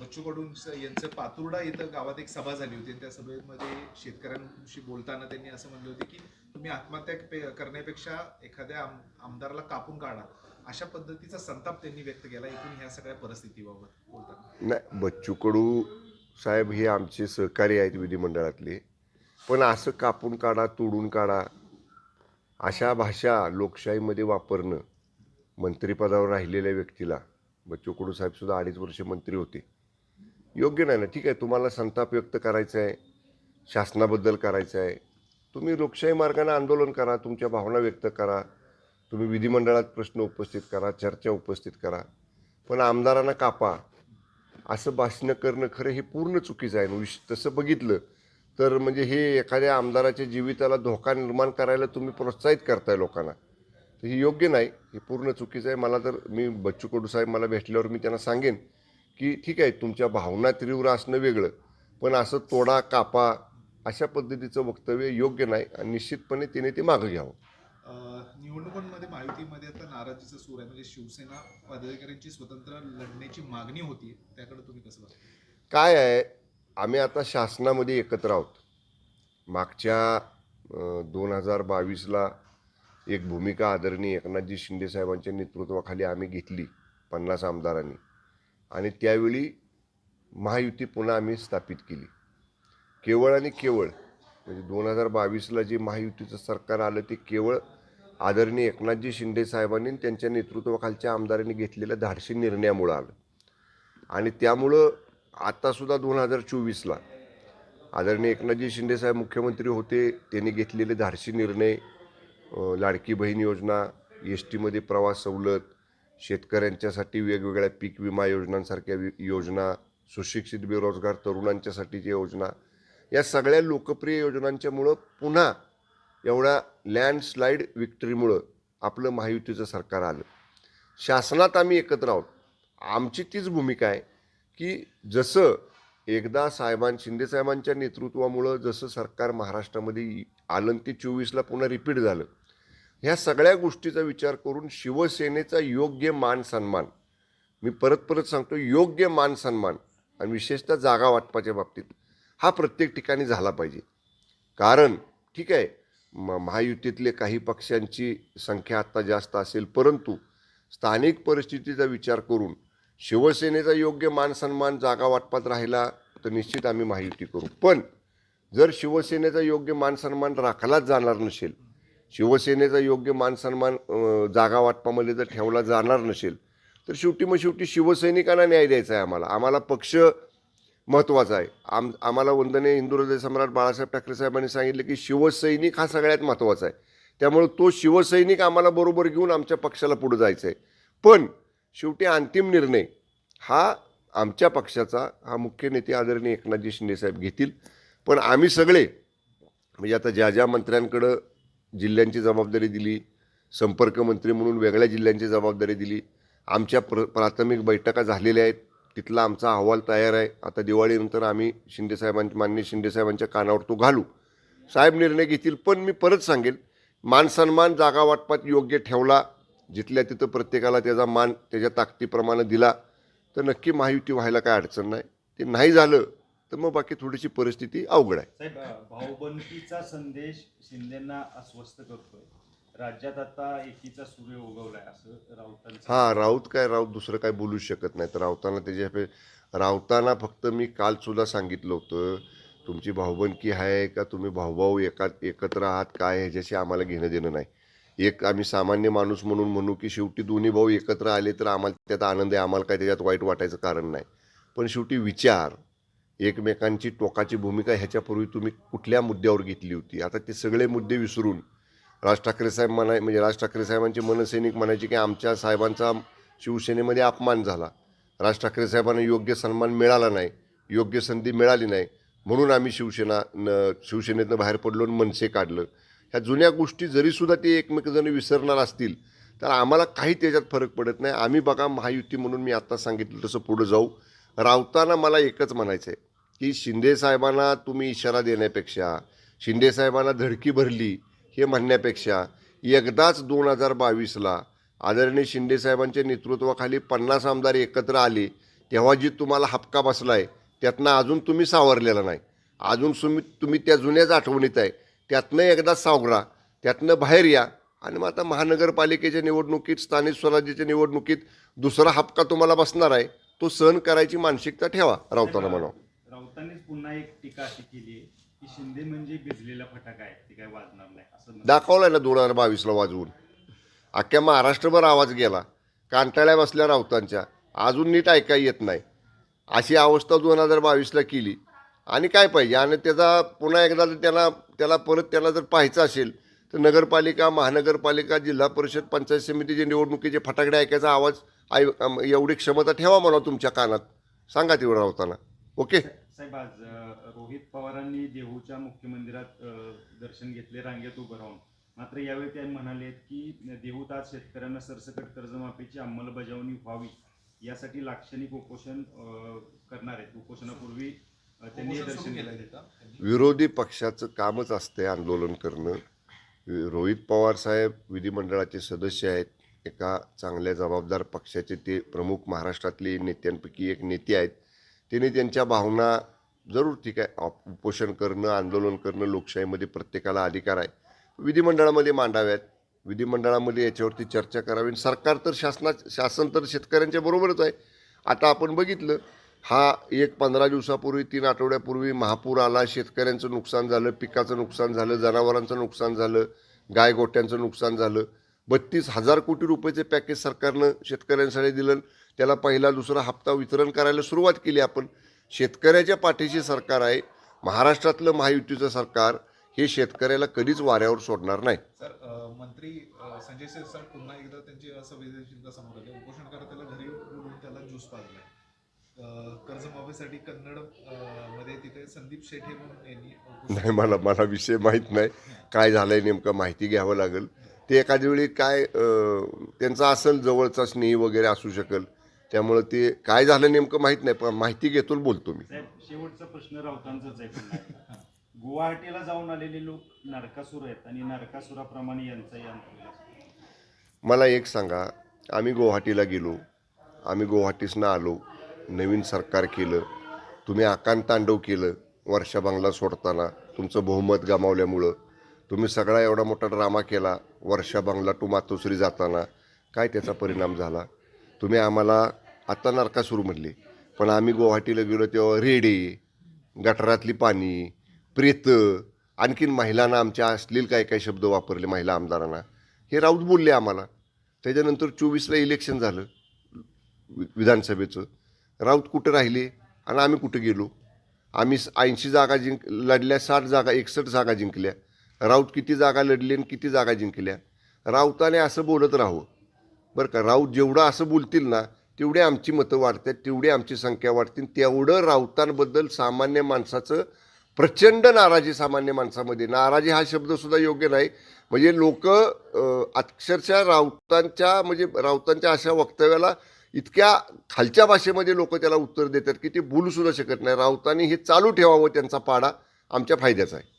बच्चू कडू यांचं पातुर्डा इथं गावात एक सभा झाली होती. त्या सभेमध्ये शेतकऱ्यांशी बोलताना त्यांनी असं म्हणलं होते की तुम्ही आत्महत्या पे- करण्यापेक्षा एखाद्या आम- आमदाराला कापून काढा. अशा पद्धतीचा संताप त्यांनी व्यक्त केला एकूण ह्या सगळ्या परिस्थितीबाबत बोलताना. नाही बच्चू कडू साहेब हे आमचे सहकारी आहेत विधिमंडळातले. पण असं कापून काढा तोडून काढा अशा भाषा लोकशाहीमध्ये वापरणं मंत्रिपदावर राहिलेल्या व्यक्तीला बच्चू कडू साहेबसुद्धा अडीच वर्ष मंत्री होते. योग्य नाही ना. ठीक आहे तुम्हाला संताप व्यक्त करायचा आहे शासनाबद्दल करायचं आहे. तुम्ही लोकशाही मार्गाने आंदोलन करा तुमच्या भावना व्यक्त करा. तुम्ही विधिमंडळात प्रश्न उपस्थित करा चर्चा उपस्थित करा. पण आमदारांना कापा. असं भाषणं करणं खरं हे पूर्ण चुकीचं आहे. विश तसं बघितलं तर म्हणजे हे एखाद्या आमदाराच्या जीविताला धोका निर्माण करायला तुम्ही प्रोत्साहित करताय लोकांना. तर हे योग्य नाही. हे पूर्ण चुकीचं आहे. मला तर मी बच्चू कडू साहेब मला भेटल्यावर मी त्यांना सांगेन. की ठीक आहे तुमच्या भावना तीव्र असणं वेगळं पण असं तोडा कापा अशा पद्धतीचं वक्तव्य योग्य नाही आणि निश्चितपणे तिने ते मागं घ्यावं. निवडणुकांमध्ये महायुतीमध्ये आता नाराजीचा सूर आहे. म्हणजे शिवसेना पदाधिकाऱ्यांची स्वतंत्र लढण्याची मागणी होती त्याकडे तुम्ही कसं काय आहे आम्ही आता शासनामध्ये एकत्र आहोत. मागच्या दोन हजार बावीसला एक भूमिका आदरणीय एकनाथजी शिंदे साहेबांच्या नेतृत्वाखाली आम्ही घेतली पन्नास आमदारांनी. आणि त्यावेळी महायुती पुन्हा आम्ही स्थापित केली. केवळ आणि केवळ म्हणजे दोन हजार बावीसला जे महायुतीचं सरकार आलं ते केवळ आदरणीय एकनाथजी शिंदे साहेबांनी त्यांच्या नेतृत्वाखालच्या आमदारांनी घेतलेल्या धाडशी निर्णयामुळं आलं. आणि त्यामुळं आत्तासुद्धा दोन हजार चोवीसला आदरणीय एकनाथजी शिंदेसाहेब मुख्यमंत्री होते त्यांनी घेतलेले धाडशी निर्णय लाडकी बहीण योजना एस टीमध्ये प्रवास सवलत शेतकऱ्यांच्यासाठी वेगवेगळ्या पीक विमा योजनांसारख्या वि योजना सुशिक्षित बेरोजगार तरुणांच्यासाठीची योजना. या सगळ्या लोकप्रिय योजनांच्यामुळं पुन्हा एवढ्या लँडस्लाईड विक्टरीमुळं आपलं महायुतीचं सरकार आलं. शासनात आम्ही एकत्र आहोत. आमची तीच भूमिका आहे की जसं एकदा साहेबां शिंदेसाहेबांच्या नेतृत्वामुळं जसं सरकार महाराष्ट्रामध्ये आलं ते चोवीसला पुन्हा रिपीट झालं ह्या सगळ्या गोष्टीचा विचार करून शिवसेनेचा योग्य मान सन्मान. मी परत परत सांगतो योग्य मान सन्मान आणि विशेषतः जागा वाटपाच्या बाबतीत हा प्रत्येक ठिकाणी झाला पाहिजे. कारण ठीक आहे म महायुतीतले काही पक्षांची संख्या आत्ता जास्त असेल परंतु स्थानिक परिस्थितीचा विचार करून शिवसेनेचा योग्य मान सन्मान जागा वाटपात राहिला तर निश्चित आम्ही महायुती करू. पण जर शिवसेनेचा योग्य मान सन्मान राखलाच जाणार नसेल शिवसेनेचा योग्य मान सन्मान जागा वाटपामध्ये जर ठेवला जाणार नसेल तर शेवटी मग शेवटी शिवसैनिकांना न्याय द्यायचा आहे आम्हाला. आम्हाला पक्ष महत्त्वाचा आहे. आम आम्हाला वंदने हिंदू हृदय सम्राट बाळासाहेब ठाकरे साहेबांनी सांगितलं की शिवसैनिक हा सगळ्यात महत्त्वाचा आहे. त्यामुळे तो शिवसैनिक आम्हाला बरोबर घेऊन आमच्या पक्षाला पुढे जायचं आहे पण शेवटी अंतिम निर्णय हा आमच्या पक्षाचा हा मुख्य नेते आदरणीय एकनाथजी शिंदेसाहेब घेतील. पण आम्ही सगळे म्हणजे आता ज्या ज्या मंत्र्यांकडं जिल्ह्यांची जबाबदारी दिली संपर्क मंत्री म्हणून वेगळ्या जिल्ह्यांची जबाबदारी दिली. आमच्या प्र प्राथमिक बैठका झालेल्या आहेत. तिथला आमचा अहवाल तयार आहे. आता दिवाळीनंतर आम्ही शिंदेसाहेबांच्या माननीय शिंदेसाहेबांच्या कानावर तो घालू. साहेब निर्णय घेतील पण मी परत सांगेल मान सन्मान जागा वाटपात योग्य ठेवला. जिथल्या तिथं प्रत्येकाला त्याचा मान त्याच्या ताकदीप्रमाणे दिला. तर नक्की महायुती व्हायला काय अडचण नाही. ते नाही झालं तर मग बाकी थोडीशी परिस्थिती अवघड आहे. भाऊबंदकीचा संदेश शिंदेना अस्वस्थ करतोय. राज्यात आता एकीचा सूर्य उगवलाय असं राऊतांचं हां राऊत काय राऊत दुसरं काय बोलूच शकत नाही तर राऊतांना त्याच्या राऊतांना फक्त मी कालसुद्धा सांगितलं होतं तुमची भाऊबंदकी आहे का? तुम्ही भाऊभाऊ एका एकत्र आहात काय ह्याच्याशी आम्हाला घेणं देणं नाही. एक आम्ही सामान्य माणूस म्हणून म्हणू की शेवटी दोन्ही भाऊ एकत्र आले तर आम्हाला त्यात आनंद आहे आम्हाला काय त्याच्यात वाईट वाटायचं कारण नाही. पण शेवटी विचार एकमेकांची टोकाची भूमिका ह्याच्यापूर्वी तुम्ही कुठल्या मुद्द्यावर घेतली होती? आता ते सगळे मुद्दे विसरून राज ठाकरे साहेब म्हणाय म्हणजे राज ठाकरे साहेबांचे मनसैनिक म्हणायचे की आमच्या साहेबांचा शिवसेनेमध्ये अपमान झाला. राज ठाकरे साहेबांना योग्य सन्मान मिळाला नाही योग्य संधी मिळाली नाही. म्हणून आम्ही शिवसेना न शिवसेनेतनं बाहेर पडलो आणि मनसे काढलं. ह्या जुन्या गोष्टी जरीसुद्धा ते एकमेकजण विसरणार असतील तर आम्हाला काही त्याच्यात फरक पडत नाही. आम्ही बघा महायुती म्हणून मी आत्ता सांगितलं तसं पुढं जाऊ. रावताना मला एकच म्हणायचं आहे की शिंदे साहेबांना तुम्ही इशारा देण्यापेक्षा शिंदे साहेबांना धडकी भरली हे म्हणण्यापेक्षा एकदाच दोन हजार बावीसला आदरणीय शिंदेसाहेबांच्या नेतृत्वाखाली पन्नास आमदार एकत्र आले तेव्हा जी तुम्हाला हपका बसला आहे त्यातनं अजून तुम्ही सावरलेला नाही. अजून तुम्ही तुम्ही त्या जुन्याच आठवणीत आहे. त्यातनं एकदा सावरा त्यातनं बाहेर या आणि मग आता महानगरपालिकेच्या निवडणुकीत स्थानिक स्वराज्याच्या निवडणुकीत दुसरा हपका तुम्हाला बसणार आहे तो सहन करायची मानसिकता ठेवा रावताना म्हणावं. राऊतांनीच पुन्हा एक टीका अशी केली आहे की शिंदे म्हणजे भिजलेला फटाका आहे ते काय वाजणार नाही असं म्हणतात. दाखवलाय ना दोन हजार बावीसला वाजवून. अख्ख्या महाराष्ट्रभर आवाज गेला. कांटाळ्या बसल्या राऊतांच्या. अजून नीट ऐकाय येत नाही. अशी अवस्था दोन हजार बावीसला केली. आणि काय पाहिजे? आणि त्याचा पुन्हा एकदा जर त्याला त्याला परत त्याला जर पाहायचं असेल तर नगरपालिका महानगरपालिका जिल्हा परिषद पंचायत समितीचे निवडणुकीचे फटाकडे ऐकायचा आवाज आय एवढी क्षमता ठेवा म्हणा तुमच्या कानात. सांगा तेवढं राऊताना. ओके? साहेब आज रोहित पवारांनी देहूच्या मुख्य मंदिरात दर्शन घेतले रांगेत उभं राहून. मात्र यावेळी ते म्हणाले की देहूत आज शेतकऱ्यांना सरसकट कर्जमाफीची अंमलबजावणी व्हावी यासाठी लाक्षणिक उपोषण करणार आहेत. उपोषणापूर्वी त्यांनी दर्शन. त्यांनी. विरोधी पक्षाचं कामच असते आंदोलन करणं. रोहित पवार साहेब विधिमंडळाचे सदस्य आहेत. एका चांगल्या जबाबदार पक्षाचे ते प्रमुख महाराष्ट्रातले नेत्यांपैकी एक नेते आहेत. त्यांनी त्यांच्या भावना जरूर ठीक आहे उपोषण करणं आंदोलन करणं लोकशाहीमध्ये प्रत्येकाला अधिकार आहे. विधिमंडळामध्ये मांडाव्यात. विधिमंडळामध्ये याच्यावरती चर्चा करावी. आणि सरकार तर शासना शासन तर शेतकऱ्यांच्या बरोबरच आहे. आता आपण बघितलं हा एक पंधरा दिवसापूर्वी तीन आठवड्यापूर्वी महापूर आला. शेतकऱ्यांचं नुकसान झालं पिकाचं नुकसान झालं जनावरांचं नुकसान झालं गाय गोट्यांचं नुकसान झालं. बत्तीस हजार कोटी रुपयाचे पॅकेज सरकारनं शेतकऱ्यांसाठी दिलं. त्याला पहिला दुसरा हप्ता वितरण करायला सुरुवात केली आपण. शेतकऱ्याच्या पाठीशी सरकार आहे. महाराष्ट्रातलं महायुतीचं सरकार हे शेतकऱ्याला कधीच वाऱ्यावर सोडणार नाही. सर मंत्री संजय सिरसाट पुन्हा एकदा त्यांची संवेदनशीलता समोर आली. उपोषणकर्त्याला घरी बोलून त्याला ज्यूस पाजलाय. अं, कर्जमाफीसाठी कन्नडमध्ये तिथे संदीप शेठे म्हणून यांनी उपोषण- नाही मला मला विषय माहीत नाही. काय झालंय नेमकं माहिती घ्यावं लागेल. ते एखाद्या वेळी काय त्यांचा असेल जवळचा स्नेही वगैरे असू शकेल. त्यामुळं ते काय झालं नेमकं माहीत नाही पण माहिती घेतो बोलतो मी साहेब शेवटचा प्रश्न राऊतांचाच आहे पुन्हा. गुवाहाटीला जाऊन आलेले लोक नरकासूर आहेत आणि नरकासुराप्रमाणे अंत होईल. मला एक सांगा आम्ही गुवाहाटीला गेलो आम्ही गुवाहाटीसनं आलो नवीन सरकार केलं तुम्ही आकांत तांडव केलं वर्षा बंगला सोडताना तुमचं बहुमत गमावल्यामुळं तुम्ही सगळा एवढा मोठा ड्रामा केला वर्षा बंगला टू मातोश्री जाताना काय त्याचा परिणाम झाला तुम्ही आम्हाला आत्ता नरकासूर म्हणले. पण आम्ही गुवाहाटीला गेलो तेव्हा रेडे गटारातली पाणी प्रेत आणखीन महिलांना आमच्या अश्लील काय काय शब्द वापरले महिला आमदारांना. हे राऊत बोलले आम्हाला. त्याच्यानंतर चोवीसला इलेक्शन झालं वि- विधानसभेचं. राऊत कुठं राहिले आणि आम्ही कुठं गेलो? आम्ही ऐंशी जागा जिंक लढल्या साठ जागा एकसष्ट जागा जिंकल्या. राऊत किती जागा लढले आणि किती जागा जिंकल्या? राऊताने असं बोलत राहावं. बरं का राऊत जेवढं असं बोलतील ना तेवढे आमची मतं वाढतात तेवढी आमची संख्या वाढतील तेवढं राऊतांबद्दल सामान्य माणसाचं प्रचंड नाराजी सामान्य माणसामध्ये. नाराजी हा शब्दसुद्धा योग्य नाही. म्हणजे लोक अक्षरशः राऊतांच्या म्हणजे राऊतांच्या अशा वक्तव्याला इतक्या खालच्या भाषेमध्ये लोक त्याला उत्तर देतात की ते बोलूसुद्धा शकत नाही. राऊतांनी हे चालू ठेवावं त्यांचा पाडा आमच्या फायद्याचा आहे.